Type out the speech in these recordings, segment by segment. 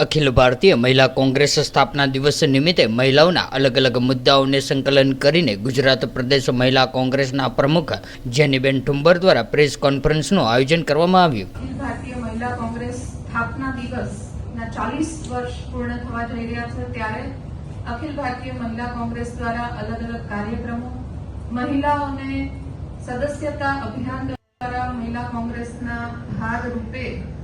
અખિલ ભારતીય મહિલા કોંગ્રેસ સ્થાપના દિવસ નિમિત્તે મહિલાઓના અલગ અલગ મુદ્દાઓને સંકલન કરીને ગુજરાત પ્રદેશ મહિલા કોંગ્રેસના પ્રમુખ જેનીબેન ઠુંબર દ્વારા પ્રેસ કોન્ફરન્સનું આયોજન કરવામાં આવ્યું અખિલ ભારતીય મહિલા કોંગ્રેસ સ્થાપના દિવસના ચાલીસ વર્ષ પૂર્ણ થવા જઈ રહ્યા છે ત્યારે અખિલ ભારતીય મહિલા કોંગ્રેસ દ્વારા અલગ અલગ કાર્યક્રમો મહિલાઓને સદસ્યતા અભિયાન દ્વારા મહિલા કોંગ્રેસના ભાગ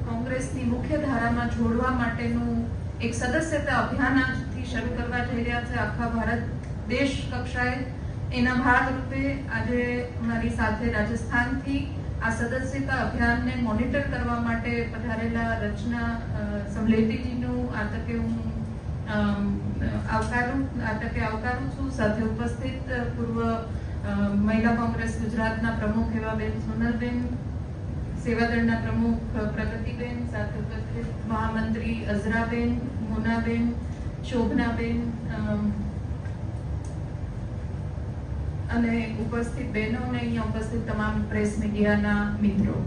કોંગ્રેસની મુખ્ય ધારામાં જોડવા માટેનું એક સદસ્યતા અભિયાન આજથી શરૂ કરવા જઈ રહ્યા છે આખા ભારત દેશ કક્ષાએ એના ભાગરૂપે આજે મારી સાથે રાજસ્થાનથી આ સદસ્યતા અભિયાનને મોનિટર કરવા માટે પધારેલા રચના સમલેતીજીનું આ તકે હું આવકારું આ તકે આવકારું છું સાથે ઉપસ્થિત પૂર્વ મહિલા કોંગ્રેસ ગુજરાતના પ્રમુખ એવા બેન સોનલબેન સેવાદળના પ્રમુખ પ્રગતિબેન સાથે ઉપસ્થિત મહામંત્રી અઝરાબેન મોનાબેન શોભનાબેન અને ઉપસ્થિત બહેનો અને અહીંયા ઉપસ્થિત તમામ પ્રેસ મીડિયાના મિત્રો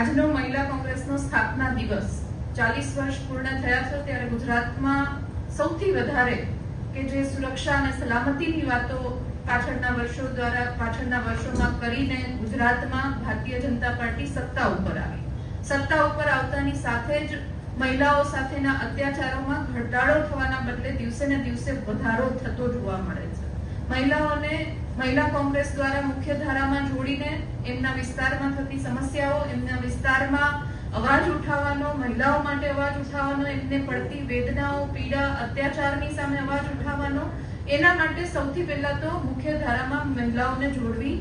આજનો મહિલા કોંગ્રેસનો સ્થાપના દિવસ ચાલીસ વર્ષ પૂર્ણ થયા છે ત્યારે ગુજરાતમાં સૌથી વધારે કે જે સુરક્ષા અને સલામતીની વાતો પાછળના વર્ષો દ્વારા પાછળના વર્ષોમાં કરીને ગુજરાતમાં ભારતીય જનતા પાર્ટી સત્તા ઉપર આવી સત્તા ઉપર આવતાની સાથે જ મહિલાઓ સાથેના અત્યાચારોમાં ઘટાડો થવાના બદલે દિવસે ને દિવસે વધારો થતો જોવા મળે છે મહિલાઓને મહિલા કોંગ્રેસ દ્વારા મુખ્ય ધારામાં જોડીને એમના વિસ્તારમાં થતી સમસ્યાઓ એમના વિસ્તારમાં અવાજ ઉઠાવવાનો મહિલાઓ માટે અવાજ ઉઠાવવાનો એમને પડતી વેદનાઓ પીડા અત્યાચારની સામે અવાજ ઉઠાવવાનો એના માટે સૌથી પહેલા તો મુખ્ય ધારામાં મહિલાઓને જોડવી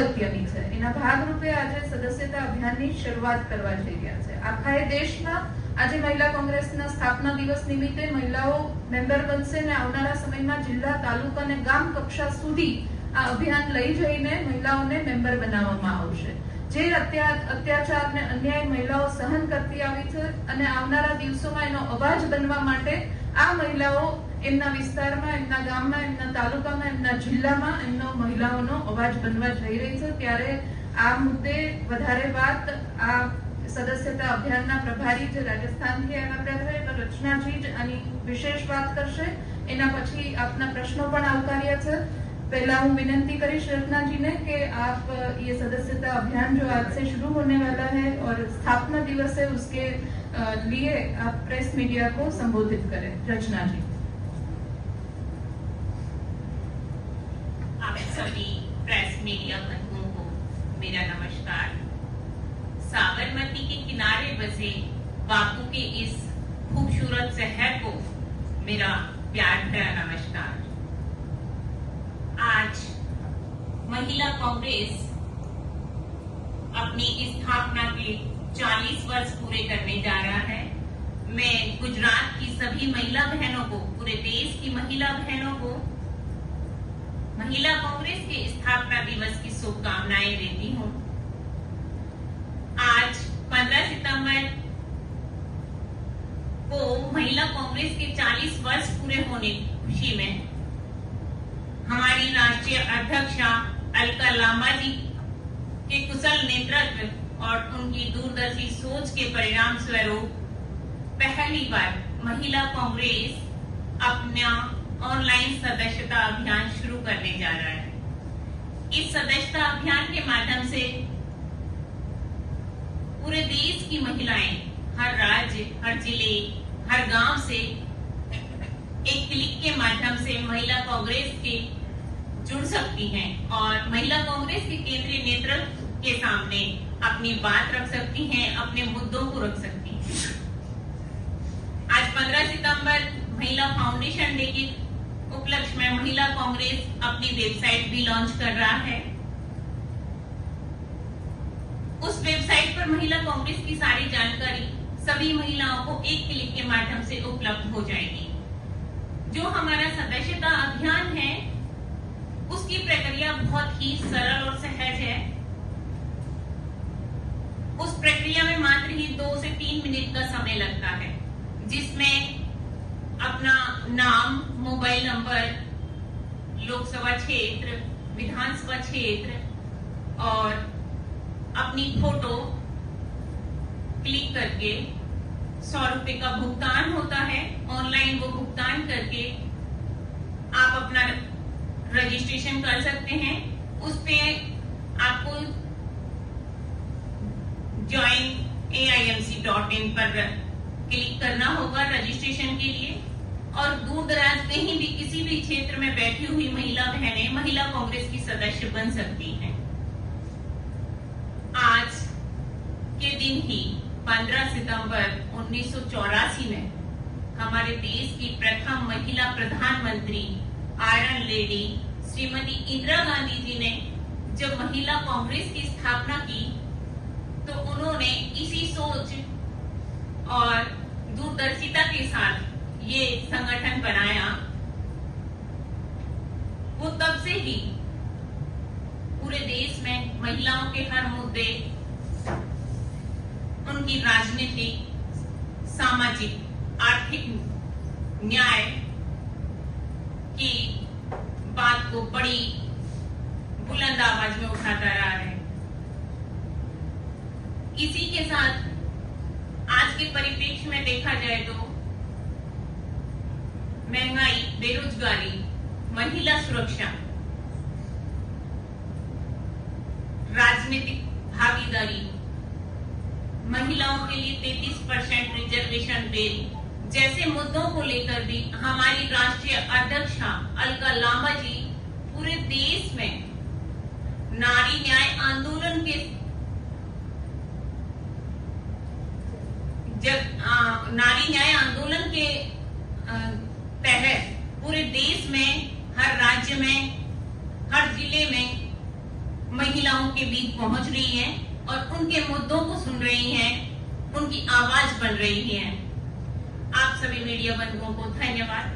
અગત્યની છે એના ભાગરૂપે આજે સદસ્યતા અભિયાનની શરૂઆત કરવા જઈ રહ્યા છે આખા દેશમાં આજે મહિલા કોંગ્રેસના સ્થાપના દિવસ નિમિત્તે મહિલાઓ મેમ્બર બનશે અને આવનારા સમયમાં જિલ્લા તાલુકા અને ગામ કક્ષા સુધી આ અભિયાન લઈ જઈને મહિલાઓને મેમ્બર બનાવવામાં આવશે જે અત્યાચાર અને અન્યાય મહિલાઓ સહન કરતી આવી છે અને આવનારા દિવસોમાં એનો અવાજ બનવા માટે આ મહિલાઓ એમના વિસ્તારમાં એમના ગામમાં એમના તાલુકામાં એમના જિલ્લામાં એમનો મહિલાઓનો અવાજ બનવા જઈ રહી છે ત્યારે આ મુદ્દે વધારે વાત આ સદસ્યતા અભિયાનના પ્રભારી જે રાજસ્થાનથી આવ્યા છે તો રચનાજી જ આની વિશેષ વાત કરશે એના પછી આપના પ્રશ્નો પણ આવકાર્યા છે પહેલા હું વિનંતી કરીશ रत्नाजीને કે આપ એ સદસ્યતા અભિયાન જો आज શરૂ शुरू होने वाला है और स्थापना दिवस है उसके लिए आप प्रेस मीडिया को संबोधित सभी प्रेस मीडिया बंधुओं को मेरा नमस्कार साबरमती के किनारे बसे बापू के इस खूबसूरत शहर को मेरा प्यार भरा नमस्कार आज महिला कांग्रेस अपनी स्थापना के 40 वर्ष पूरे करने जा रहा है मैं गुजरात की सभी महिला बहनों को पूरे देश की महिला बहनों को महिला कांग्रेस के स्थापना दिवस की शुभकामनाएं देती हूँ आज 15 सितंबर को महिला कांग्रेस के 40 वर्ष पूरे होने की खुशी में हमारी राष्ट्रीय अध्यक्ष अलका लामा जी के कुशल नेतृत्व और उनकी दूरदर्शी सोच के परिणाम स्वरूप पहली बार महिला कांग्रेस अपना ऑनलाइन सदस्यता अभियान शुरू करने जा रहा है इस सदस्यता अभियान के माध्यम से पूरे देश की महिलाएं हर राज्य हर जिले हर गांव से एक क्लिक के माध्यम से महिला कांग्रेस के जुड़ सकती हैं और महिला कांग्रेस के केंद्रीय नेतृत्व के सामने अपनी बात रख सकती हैं अपने मुद्दों को रख सकती हैं आज 15 सितंबर महिला फाउंडेशन डे की उपलक्ष्य में महिला कांग्रेस अपनी वेबसाइट भी लॉन्च कर रहा है उस वेबसाइट पर महिला कांग्रेस की सारी जानकारी सभी महिलाओं को एक क्लिक के माध्यम से उपलब्ध हो जाएगी जो हमारा सदस्यता अभियान है उसकी प्रक्रिया बहुत ही सरल और सहज है उस प्रक्रिया में मात्र ही दो से तीन मिनट का समय लगता है जिसमें अपना नाम मोबाइल नंबर लोकसभा क्षेत्र विधानसभा क्षेत्र और अपनी फोटो क्लिक करके सौ रुपए का भुगतान होता है ऑनलाइन वो भुगतान करके आप अपना रजिस्ट्रेशन कर सकते हैं उस पे आपको join A I M C dot in पर क्लिक करना होगा रजिस्ट्रेशन के लिए और दूर दराज कहीं भी किसी भी क्षेत्र में बैठी हुई महिला बहनें महिला कांग्रेस की सदस्य बन सकती हैं आज के दिन ही 15 सितंबर उन्नीस में हमारे देश की प्रथम महिला प्रधानमंत्री आयरन लेडी श्रीमती इंदिरा गांधी जी ने जब महिला कांग्रेस की स्थापना की तो उन्होंने इसी सोच और दूरदर्शिता के साथ ये संगठन बनाया वो तब से ही पूरे देश में महिलाओं के हर मुद्दे उनकी राजनीतिक सामाजिक आर्थिक न्याय की बात को बड़ी बुलंद आवाज में उठाता रहा है इसी के साथ परिप्रेक्ष्य में देखा जाए तो महंगाई बेरोजगारी महिला सुरक्षा राजनीतिक भागीदारी महिलाओं के लिए 33 परसेंट रिजर्वेशन बिल जैसे मुद्दों को लेकर भी हमारी राष्ट्रीय अध्यक्ष अलका लांबा जी મે દરેક જિલ્લા મે મહિલાઓ કે બીચ પહોંચ રહી હે અને ઉનકે મુદ્દો કો સુન રહી હે ઉનકી આवाज બન રહી હે આપ સભી મીડિયા વર્કકો કો ધન્યવાદ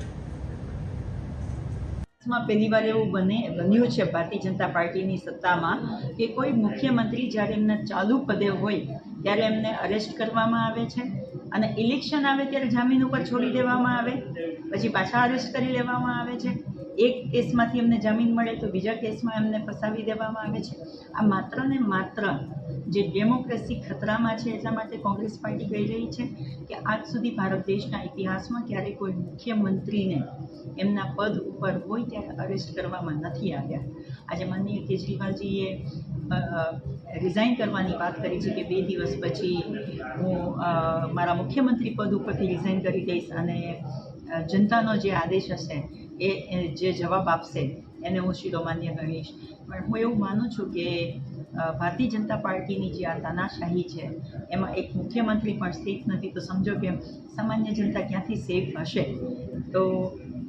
સુમા પહેલી વારે વો બને એ મન્યુ છે પાર્ટી જનતા પાર્ટી ની સત્તા માં કે કોઈ મુખ્યમંત્રી જારે એમને ચાલુ પદે હોય ત્યારે એમને ареસ્ટ કરવામાં આવે છે અને ઇલેક્શન આવે ત્યારે જમીન ઉપર છોડી દેવામાં આવે પછી પાછા ареસ્ટ કરી લેવામાં આવે છે એક કેસમાંથી એમને જામીન મળે તો બીજા કેસમાં એમને ફસાવી દેવામાં આવે છે આ માત્ર ને માત્ર જે ડેમોક્રેસી ખતરામાં છે એટલા માટે કોંગ્રેસ પાર્ટી કહી રહી છે કે આજ સુધી ભારત દેશના ઇતિહાસમાં ક્યારેય કોઈ મુખ્યમંત્રીને એમના પદ ઉપર હોય ત્યારે અરેસ્ટ કરવામાં નથી આવ્યા આજે માનનીય કેજરીવાલજીએ રિઝાઇન કરવાની વાત કરી છે કે બે દિવસ પછી હું મારા મુખ્યમંત્રી પદ ઉપરથી રિઝાઇન કરી દઈશ અને જનતાનો જે આદેશ હશે એ જે જવાબ આપશે એને હું શિરોમાન્ય ગણીશ પણ હું એવું માનું છું કે ભારતીય જનતા પાર્ટીની જે આ તાનાશાહી છે એમાં એક મુખ્યમંત્રી પણ સેફ નથી તો સમજો કે સામાન્ય જનતા ક્યાંથી સેફ હશે તો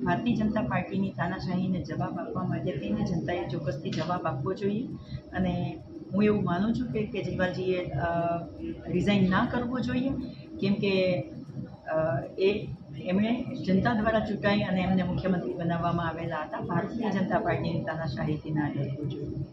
ભારતીય જનતા પાર્ટીની તાનાશાહીને જવાબ આપવા માટે તેને જનતાએ ચોક્કસથી જવાબ આપવો જોઈએ અને હું એવું માનું છું કે કેજરીવાલજીએ રિઝાઇન ના કરવો જોઈએ કેમ કે એ એમણે જનતા દ્વારા ચૂંટાઈ અને એમને મુખ્યમંત્રી બનાવવામાં આવેલા હતા ભારતીય જનતા પાર્ટીની તાનાશાહીથી ના રહેવું